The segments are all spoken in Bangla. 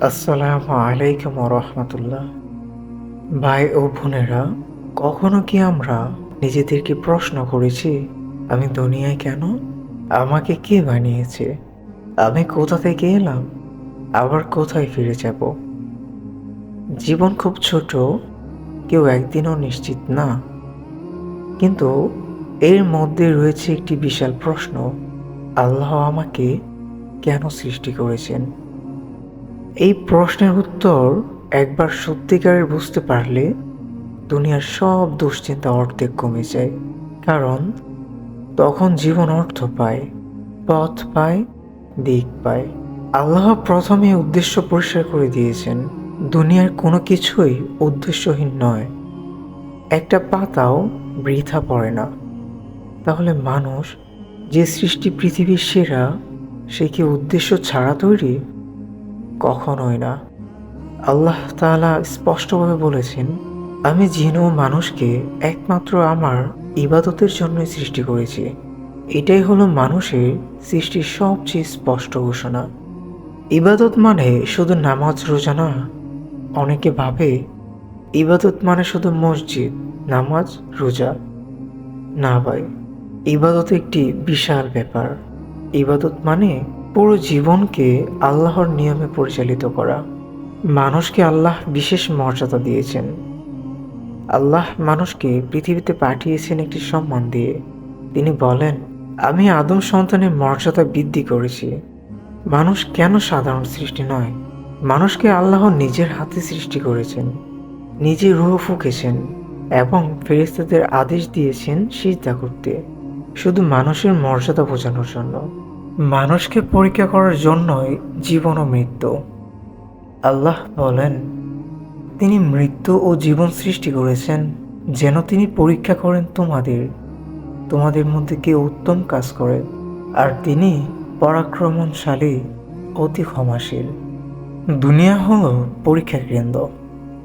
আসসালামু আলাইকুম রহমতুল্লাহ। ভাই ও বোনেরা, কখনো কি আমরা নিজেদেরকে প্রশ্ন করেছি, আমি দুনিয়ায় কেন? আমাকে কে বানিয়েছে? আমি কোথা থেকে এলাম? আবার কোথায় ফিরে যাব? জীবন খুব ছোট, কেউ একদিনও নিশ্চিত না। কিন্তু এর মধ্যে রয়েছে একটি বিশাল প্রশ্ন, আল্লাহ আমাকে কেন সৃষ্টি করেছেন? এই প্রশ্নের উত্তর একবার সত্যিকারের বুঝতে পারলে দুনিয়ার সব দুশ্চিন্তা অর্ধেক কমে যায়। কারণ তখন জীবন অর্থ পায়, পথ পায়, দিক পায়। আল্লাহ প্রথমে উদ্দেশ্য পরিষ্কার করে দিয়েছেন, দুনিয়ার কোনো কিছুই উদ্দেশ্যহীন নয়। একটা পাতাও বৃথা পড়ে না। তাহলে মানুষ যে সৃষ্টি পৃথিবীর সেরা, সে কি উদ্দেশ্য ছাড়া তৈরি? কখনোই না। আল্লাহ তাআলা স্পষ্টভাবে বলেছেন, আমি জিন ও মানুষকে একমাত্র আমার ইবাদতের জন্যই সৃষ্টি করেছি। এটাই হলো মানুষের সৃষ্টির সবচেয়ে স্পষ্ট ঘোষণা। ইবাদত মানে শুধু নামাজ, রোজা না, অনেকে ভাবে ইবাদত মানে শুধু মসজিদ, নামাজ, রোজা। না ভাই, ইবাদত একটি বিশাল ব্যাপার। ইবাদত মানে পুরো জীবনকে আল্লাহর নিয়মে পরিচালিত করা। মানুষকে আল্লাহ বিশেষ মর্যাদা দিয়েছেন। আল্লাহ মানুষকে পৃথিবীতে পাঠিয়েছেন একটি সম্মান দিয়ে। তিনি বলেন, আমি আদম সন্তানের মর্যাদা বৃদ্ধি করেছি। মানুষ কেন সাধারণ সৃষ্টি নয়? মানুষকে আল্লাহ নিজের হাতে সৃষ্টি করেছেন, নিজে রুহ ফুঁকেছেন এবং ফেরিস্তাদের আদেশ দিয়েছেন সিজদা করতে। শুধু মানুষের মর্যাদা বোঝানোর জন্য। মানুষকে পরীক্ষা করার জন্যই জীবন ও মৃত্যু। আল্লাহ বলেন, তিনি মৃত্যু ও জীবন সৃষ্টি করেছেন, যেন তিনি পরীক্ষা করেন তোমাদের। তোমাদের মধ্যে কে উত্তম কাজ করে, আর তিনি পরাক্রমণশালী, অতি ক্ষমাশীল। দুনিয়া হল পরীক্ষা কেন্দ্র,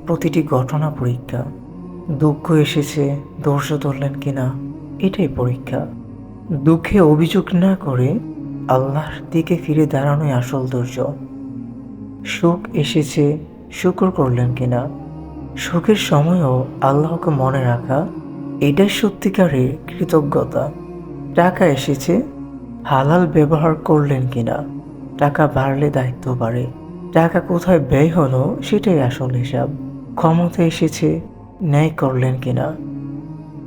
প্রতিটি ঘটনা পরীক্ষা। দুঃখ এসেছে ধৈর্য ধরলেন কিনা, এটাই পরীক্ষা। দুঃখে অভিযোগ না করে আল্লাহর দিকে ফিরে দাঁড়ানোই আসল ধৈর্য। সুখ এসেছে, শুকর করলেন কিনা? সুখের সময়ও আল্লাহকে মনে রাখা, এটাই সত্যিকারের কৃতজ্ঞতা। টাকা এসেছে, হালাল ব্যবহার করলেন কিনা? টাকা বাড়লে দায়িত্ব বাড়ে। টাকা কোথায় ব্যয় হলো, সেটাই আসল হিসাব। ক্ষমতা এসেছে, ন্যায় করলেন কিনা?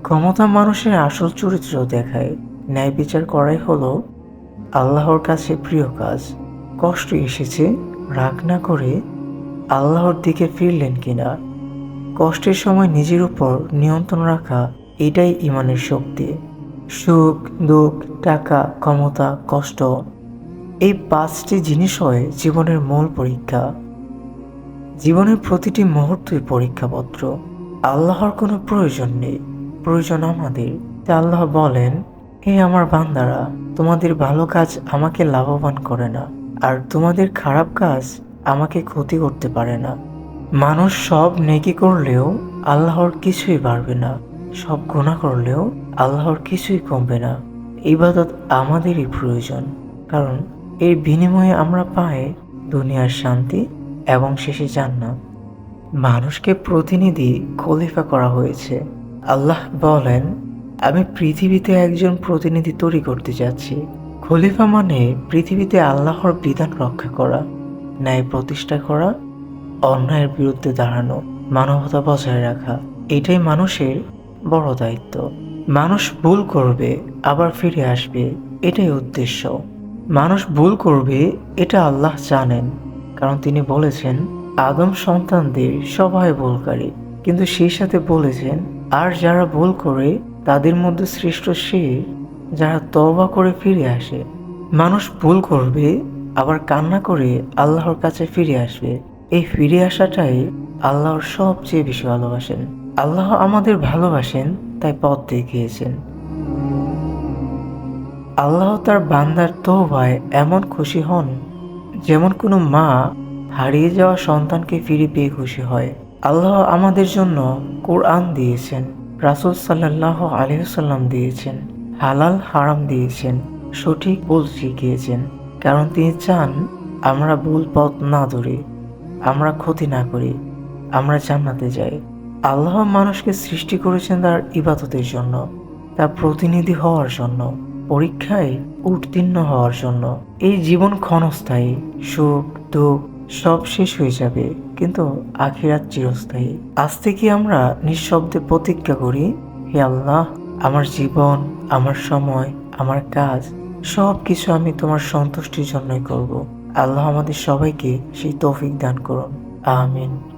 ক্ষমতা মানুষের আসল চরিত্র দেখায়। ন্যায় বিচার করাই হলো আল্লাহর কাছে প্রিয় কাজ। কষ্ট এসেছে, রাগ না করে আল্লাহর দিকে ফিরলেন কিনা। কষ্টের সময় নিজের উপর নিয়ন্ত্রণ রাখা, এটাই ইমানের শক্তি। সুখ, দুঃখ, টাকা, ক্ষমতা, কষ্ট, এই পাঁচটি জিনিস হয় জীবনের মূল পরীক্ষা। জীবনের প্রতিটি মুহূর্তই পরীক্ষাপত্র। আল্লাহর কোনো প্রয়োজন নেই, প্রয়োজন আমাদের। আল্লাহ বলেন হে আমার বান্দারা, তোমাদের ভালো কাজ আমাকে লাভবান করে না, আর তোমাদের খারাপ কাজ আমাকে ক্ষতি করতে পারে না। মানুষ সব নেকি করলেও আল্লাহর কিছুই বাড়বে না, সব গুণা করলেও আল্লাহর কিছুই কমবে না। ইবাদত আমাদেরই প্রয়োজন, কারণ এর বিনিময়ে আমরা পাই দুনিয়ার শান্তি এবং শেষে জান্নাত। মানুষকে প্রতিনিধি খলিফা করা হয়েছে। আল্লাহ বলেন আমি পৃথিবীতে একজন প্রতিনিধি তৈরি করতে যাচ্ছি। খলিফা মানে পৃথিবীতে আল্লাহর বিধান রক্ষা করা, ন্যায় প্রতিষ্ঠা করা, অন্যায়ের বিরুদ্ধে দাঁড়ানো, মানবতা বজায় রাখা, এটাই মানুষের বড় দায়িত্ব। মানুষ ভুল করবে, আবার ফিরে আসবে, এটাই উদ্দেশ্য। মানুষ ভুল করবে, এটা আল্লাহ জানেন, কারণ তিনি বলেছেন, আদম সন্তানদের সবাই ভুলকারী। কিন্তু সেই সাথে বলেছেন, আর যারা ভুল করে তাদের মধ্যে শ্রেষ্ঠ সে যারা তওবা করে ফিরে আসে। মানুষ ভুল করবে, আবার কান্না করে আল্লাহর কাছে ফিরে আসবে। এই ফিরে আসাটাই আল্লাহর সবচেয়ে বেশি ভালোবাসেন। আল্লাহ আমাদের ভালোবাসেন, তাই পথ দেখিয়েছেন। আল্লাহ তার বান্দার তৌবায় এমন খুশি হন, যেমন কোনো মা হারিয়ে যাওয়া সন্তানকে ফিরে পেয়ে খুশি হয়। আল্লাহ আমাদের জন্য কোরআন দিয়েছেন। রাসুল সাল্লাহ আলহিসাল্লাম দিয়েছেন, হালাল, হারাম দিয়েছেন, সঠিক ভুল শিখিয়েছেন। কারণ তিনি চান আমরা ভুল পথ না ধরি, আমরা ক্ষতি না করি, আমরা জান্নাতে যাই। আল্লাহ মানুষকে সৃষ্টি করেছেন তার ইবাদতের জন্য, তার প্রতিনিধি হওয়ার জন্য, পরীক্ষায় উত্তীর্ণ হওয়ার জন্য। এই জীবন ক্ষণস্থায়ী, সুখ, দুঃখ সব শেষ হয়ে যাবে, কিন্তু আখিরাত চিরস্থায়ী। আজ থেকে আমরা নিঃশব্দে প্রতিজ্ঞা করি, হে আল্লাহ, আমার জীবন, আমার সময়, আমার কাজ সব কিছু আমি তোমার সন্তুষ্টির জন্যই করব। আল্লাহ আমাদের সবাইকে সেই তৌফিক দান করুন। আমিন।